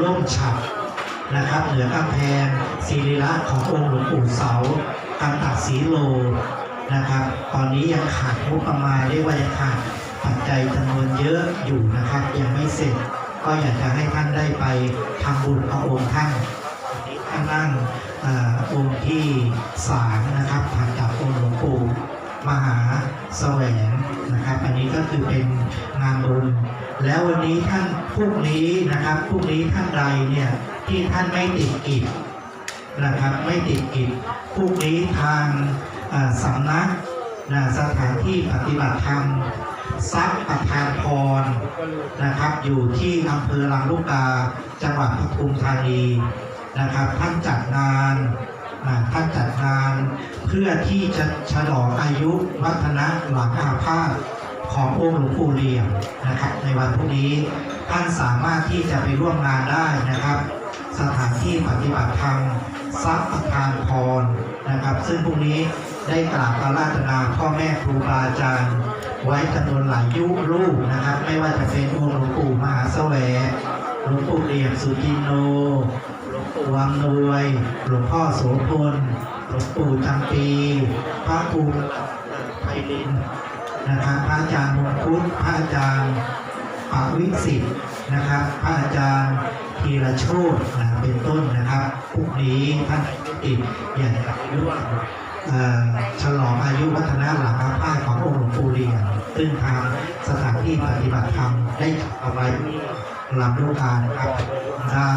ล่มฉับนะครับเหนือกำแพงศิริละขององค์หลวงปู่เสากันตักสีโลนะครับ ตอนนี้ยังขาดงบประมาณเรียกว่ายังขาดปัจจัยจำนวนเยอะอยู่นะครับ ยังไม่เสร็จ ก็อยากจะให้ท่านได้ไปทำบุญกับองค์ท่านท่านนั่งออองค์ที่สามนะครับถัดจากองค์หลวงปู่ มหาแสวงนะครับ อันนี้ก็คือเป็นงานบุญแล้ววันนี้ท่านพรุ่งนี้นะครับพรุ่งนี้ท่านใดเนี่ยที่ท่านไม่ติดกิจนะครับไม่ติดกิจพรุ่งนี้ทางสำนักนะสถานที่ปฏิบัติธรรมทรัพย์ประทานพรนะครับ อยู่ที่อำเภอลำลูกกาจังหวัดปทุมธานีนะครับ ท่านจัดงาน ท่านจัดงานเพื่อที่จะฉลองอายุวัฒนะหลังอาพาธขององค์หลวงปู่เหลี่ยมนะครับในวันพรุ่งนี้ท่านสามารถที่จะไปร่วมงานได้นะครับ สถานที่ปฏิบัติธรรมทรัพย์ทานพรนะครับ ซึ่งพรุ่งนี้ได้กราบอาราธนาพ่อแม่ครูบาอาจารย์ไว้จำนวนหลายยุรูปนะครับ ไม่ว่าจะเป็นองค์หลวงปู่มหาแสวงหลวงปู่เหลี่ยมสุจินโนหลวงปู่วังน หลวงพ่อโสพลหลวงปู่จำปี พระครูไพลินนะครับพระอาจารย์มงคุดพระอาจารย์ปาวิสิทธ์นะครับพระอาจารย์ธีรโชตนะเป็นต้นนะครับพรุ่งนี้ท่านติดอยากจะร่วมฉลองอายุวัฒนะหลังอาพาธขององค์หลวงปู่เรียนซึ่งทางสถานที่ปฏิบัติธรรมได้จัดเอาไว้ลำลูกกานะครับได้